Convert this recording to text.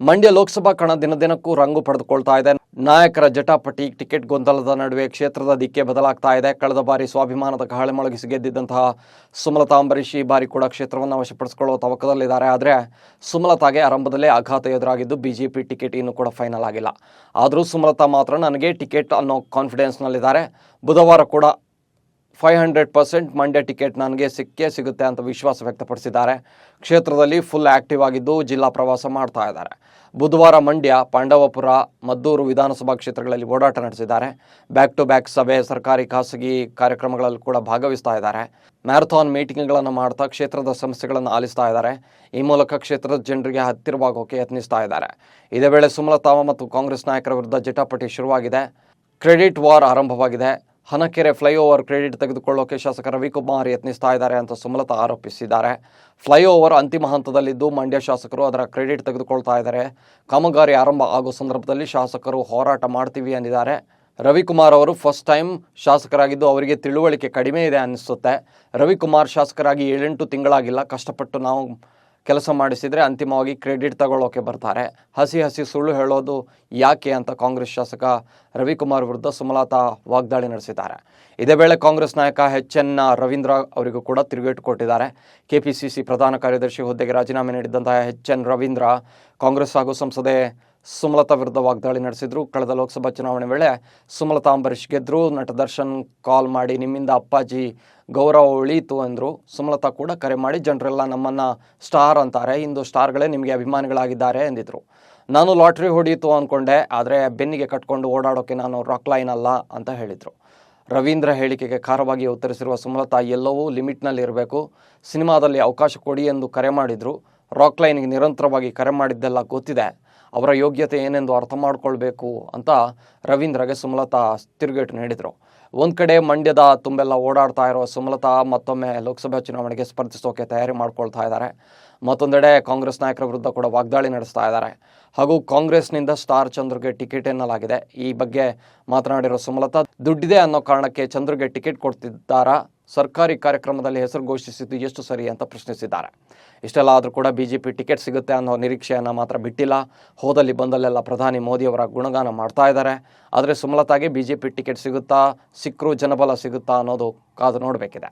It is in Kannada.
ಮಂಡ್ಯ ಲೋಕಸಭಾ ಕಣ ದಿನದಿನಕ್ಕೂ ರಂಗು ಪಡೆದುಕೊಳ್ತಾ ಇದೆ. ನಾಯಕರ ಜಟಾಪಟಿ, ಟಿಕೆಟ್ ಗೊಂದಲದ ನಡುವೆ ಕ್ಷೇತ್ರದ ದಿಕ್ಕೆ ಬದಲಾಗ್ತಾ ಇದೆ. ಕಳೆದ ಬಾರಿ ಸ್ವಾಭಿಮಾನದ ಕಹಳೆ ಮೊಳಗಿಸಿ ಗೆದ್ದಿದ್ದಂತಹ ಸುಮಲತಾ, ಅಂಬರೀಷ್ ಈ ಬಾರಿ ಕೂಡ ಕ್ಷೇತ್ರವನ್ನು ವಶಪಡಿಸಿಕೊಳ್ಳುವ ತವಕದಲ್ಲಿದ್ದಾರೆ. ಆದರೆ ಸುಮಲತಾಗೆ ಆರಂಭದಲ್ಲೇ ಆಘಾತ ಎದುರಾಗಿದ್ದು ಬಿಜೆಪಿ ಟಿಕೆಟ್ ಇನ್ನೂ ಕೂಡ ಫೈನಲ್ ಆಗಿಲ್ಲ. ಆದರೂ ಸುಮಲತಾ ಮಾತ್ರ ನನಗೆ ಟಿಕೆಟ್ ಅನ್ನೋ ಕಾನ್ಫಿಡೆನ್ಸ್ನಲ್ಲಿದ್ದಾರೆ ಬುಧವಾರ ಕೂಡ five hundred percent Mandya ticket ನನಗೆ ಸಿಕ್ಕೇ ಸಿಗುತ್ತೆ ಅಂತ ವಿಶ್ವಾಸ ವ್ಯಕ್ತಪಡಿಸಿದ್ದಾರೆ. ಕ್ಷೇತ್ರದಲ್ಲಿ ಫುಲ್ ಆಕ್ಟಿವ್ ಆಗಿದ್ದು ಜಿಲ್ಲಾ ಪ್ರವಾಸ ಮಾಡ್ತಾ ಇದ್ದಾರೆ. ಬುಧವಾರ ಮಂಡ್ಯ, ಪಾಂಡವಪುರ, ಮದ್ದೂರು ವಿಧಾನಸಭಾ ಕ್ಷೇತ್ರಗಳಲ್ಲಿ ಓಡಾಟ ನಡೆಸಿದ್ದಾರೆ. ಬ್ಯಾಕ್ ಟು ಬ್ಯಾಕ್ ಸಭೆ, ಸರ್ಕಾರಿ ಖಾಸಗಿ ಕಾರ್ಯಕ್ರಮಗಳಲ್ಲಿ ಕೂಡ ಭಾಗವಹಿಸ್ತಾ ಇದ್ದಾರೆ. ಮ್ಯಾರಥಾನ್ ಮೀಟಿಂಗ್ಗಳನ್ನು ಮಾಡ್ತಾ ಕ್ಷೇತ್ರದ ಸಮಸ್ಯೆಗಳನ್ನು ಆಲಿಸ್ತಾ ಇದ್ದಾರೆ. ಈ ಮೂಲಕ ಕ್ಷೇತ್ರದ ಜನರಿಗೆ ಹತ್ತಿರವಾಗೋಕೆ ಯತ್ನಿಸ್ತಾ ಇದ್ದಾರೆ. ಇದೇ ವೇಳೆ ಸುಮಲತಾ ಮತ್ತು ಕಾಂಗ್ರೆಸ್ ನಾಯಕರ ವಿರುದ್ಧ ಜಟಾಪಟಿ ಶುರುವಾಗಿದೆ. ಕ್ರೆಡಿಟ್ ವಾರ್ ಆರಂಭವಾಗಿದೆ. ಹನಕೆರೆ ಫ್ಲೈಓವರ್ ಕ್ರೆಡಿಟ್ ತೆಗೆದುಕೊಳ್ಳೋಕೆ ಶಾಸಕ ರವಿಕುಮಾರ್ ಯತ್ನಿಸ್ತಾ ಇದ್ದಾರೆ ಅಂತ ಸುಮಲತಾ ಆರೋಪಿಸಿದ್ದಾರೆ. ಫ್ಲೈಓವರ್ ಅಂತಿಮ ಹಂತದಲ್ಲಿದ್ದು ಮಂಡ್ಯ ಶಾಸಕರು ಅದರ ಕ್ರೆಡಿಟ್ ತೆಗೆದುಕೊಳ್ತಾ ಇದ್ದಾರೆ. ಕಾಮಗಾರಿ ಆರಂಭ ಆಗೋ ಸಂದರ್ಭದಲ್ಲಿ ಶಾಸಕರು ಹೋರಾಟ ಮಾಡ್ತೀವಿ ಅಂದಿದ್ದಾರೆ. ರವಿಕುಮಾರ್ ಅವರು ಫಸ್ಟ್ ಟೈಮ್ ಶಾಸಕರಾಗಿದ್ದು ಅವರಿಗೆ ತಿಳುವಳಿಕೆ ಕಡಿಮೆ ಇದೆ ಅನಿಸುತ್ತೆ. ರವಿಕುಮಾರ್ ಶಾಸಕರಾಗಿ ಏಳೆಂಟು ತಿಂಗಳಾಗಿಲ್ಲ. ಕಷ್ಟಪಟ್ಟು ನಾವು ಕೆಲಸ ಮಾಡಿಸಿದರೆ ಅಂತಿಮವಾಗಿ ಕ್ರೆಡಿಟ್ ತಗೊಳ್ಳೋಕೆ ಬರ್ತಾರೆ. ಹಸಿ ಹಸಿ ಸುಳ್ಳು ಹೇಳೋದು ಯಾಕೆ ಅಂತ ಕಾಂಗ್ರೆಸ್ ಶಾಸಕ ರವಿಕುಮಾರ್ ವಿರುದ್ಧ ಸುಮಲತಾ ವಾಗ್ದಾಳಿ ನಡೆಸಿದ್ದಾರೆ. ಇದೇ ವೇಳೆ ಕಾಂಗ್ರೆಸ್ ನಾಯಕ ಎಚ್ ಎನ್ ರವೀಂದ್ರ ಅವರಿಗೂ ಕೂಡ ತಿರುಗೇಟು ಕೊಟ್ಟಿದ್ದಾರೆ. ಕೆಪಿಸಿಸಿ ಪ್ರಧಾನ ಕಾರ್ಯದರ್ಶಿ ಹುದ್ದೆಗೆ ರಾಜೀನಾಮೆ ನೀಡಿದ್ದಂತಹ ಎಚ್ ಎನ್ ರವೀಂದ್ರ ಕಾಂಗ್ರೆಸ್ ಹಾಗೂ ಸಂಸದೆ ಸುಮಲತಾ ವಿರುದ್ಧ ವಾಗ್ದಾಳಿ ನಡೆಸಿದ್ರು. ಕಳೆದ ಲೋಕಸಭಾ ಚುನಾವಣೆ ವೇಳೆ ಸುಮಲತಾ ಅಂಬರೀಷ್ ಗೆದ್ರು. ನಟ ದರ್ಶನ್ ಕಾಲ್ ಮಾಡಿ ನಿಮ್ಮಿಂದ ಅಪ್ಪಾಜಿ ಗೌರವ ಉಳೀತು ಅಂದರು. ಸುಮಲತಾ ಕೂಡ ಕರೆ ಮಾಡಿ, ಜನರೆಲ್ಲ ನಮ್ಮನ್ನು ಸ್ಟಾರ್ ಅಂತಾರೆ. ಇಂದು ಸ್ಟಾರ್ಗಳೇ ನಿಮಗೆ ಅಭಿಮಾನಿಗಳಾಗಿದ್ದಾರೆ ಎಂದಿದ್ರು. ನಾನು ಲಾಟ್ರಿ ಹೊಡೆಯಿತು ಅಂದ್ಕೊಂಡೆ ಆದರೆ ಬೆನ್ನಿಗೆ ಕಟ್ಕೊಂಡು ಓಡಾಡೋಕೆ ನಾನು ರಾಕ್ ಲೈನ್ ಅಲ್ಲ ಅಂತ ಹೇಳಿದರು. ರವೀಂದ್ರ ಹೇಳಿಕೆಗೆ ಖಾರವಾಗಿ ಉತ್ತರಿಸಿರುವ ಸುಮಲತಾ, ಎಲ್ಲವೂ ಲಿಮಿಟ್ನಲ್ಲಿ ಇರಬೇಕು. ಸಿನಿಮಾದಲ್ಲಿ ಅವಕಾಶ ಕೊಡಿ ಎಂದು ಕರೆ ಮಾಡಿದರು. ರಾಕ್ ಲೈನ್ಗೆ ನಿರಂತರವಾಗಿ ಕರೆ ಮಾಡಿದ್ದೆಲ್ಲ ಗೊತ್ತಿದೆ. ಅವರ ಯೋಗ್ಯತೆ ಏನೆಂದು ಅರ್ಥ ಮಾಡಿಕೊಳ್ಬೇಕು ಅಂತ ರವೀಂದ್ರಗೆ ಸುಮಲತಾ ತಿರುಗೇಟು ನೀಡಿದರು. ಒಂದು ಕಡೆ ಮಂಡ್ಯದ ತುಂಬೆಲ್ಲ ಓಡಾಡ್ತಾ ಇರೋ ಸುಮಲತಾ ಮತ್ತೊಮ್ಮೆ ಲೋಕಸಭಾ ಚುನಾವಣೆಗೆ ಸ್ಪರ್ಧಿಸೋಕೆ ತಯಾರಿ ಮಾಡ್ಕೊಳ್ತಾ ಇದ್ದಾರೆ. ಮತ್ತೊಂದೆಡೆ ಕಾಂಗ್ರೆಸ್ ನಾಯಕರ ವಿರುದ್ಧ ಕೂಡ ವಾಗ್ದಾಳಿ ನಡೆಸ್ತಾ ಇದ್ದಾರೆ. ಹಾಗೂ ಕಾಂಗ್ರೆಸ್ನಿಂದ ಸ್ಟಾರ್ ಚಂದ್ರಗೆ ಟಿಕೆಟ್ ಎನ್ನಲಾಗಿದೆ. ಈ ಬಗ್ಗೆ ಮಾತನಾಡಿರೋ ಸುಮಲತಾ, ದುಡ್ಡಿದೆ ಅನ್ನೋ ಕಾರಣಕ್ಕೆ ಚಂದ್ರಗೆ ಟಿಕೆಟ್ ಕೊಡ್ತಿದ್ದಾರಾ? ಸರ್ಕಾರಿ ಕಾರ್ಯಕ್ರಮದಲ್ಲಿ ಹೆಸರು ಘೋಷಿಸಿದ್ದು ಎಷ್ಟು ಸರಿ ಅಂತ ಪ್ರಶ್ನಿಸಿದ್ದಾರೆ. ಇಷ್ಟೆಲ್ಲ ಆದರೂ ಕೂಡ ಬಿಜೆಪಿ ಟಿಕೆಟ್ ಸಿಗುತ್ತೆ ಅನ್ನೋ ನಿರೀಕ್ಷೆಯನ್ನು ಮಾತ್ರ ಬಿಟ್ಟಿಲ್ಲ. ಹೋದಲ್ಲಿ ಬಂದಲ್ಲೆಲ್ಲ ಪ್ರಧಾನಿ ಮೋದಿಯವರ ಗುಣಗಾನ ಮಾಡ್ತಾ ಇದ್ದಾರೆ. ಆದರೆ ಸುಮಲತಾಗೆ ಬಿಜೆಪಿ ಟಿಕೆಟ್ ಸಿಗುತ್ತಾ ಸಿಕ್ಕರೂ ಜನಬಲ ಸಿಗುತ್ತಾ ಅನ್ನೋದು ಕಾದು ನೋಡಬೇಕಿದೆ.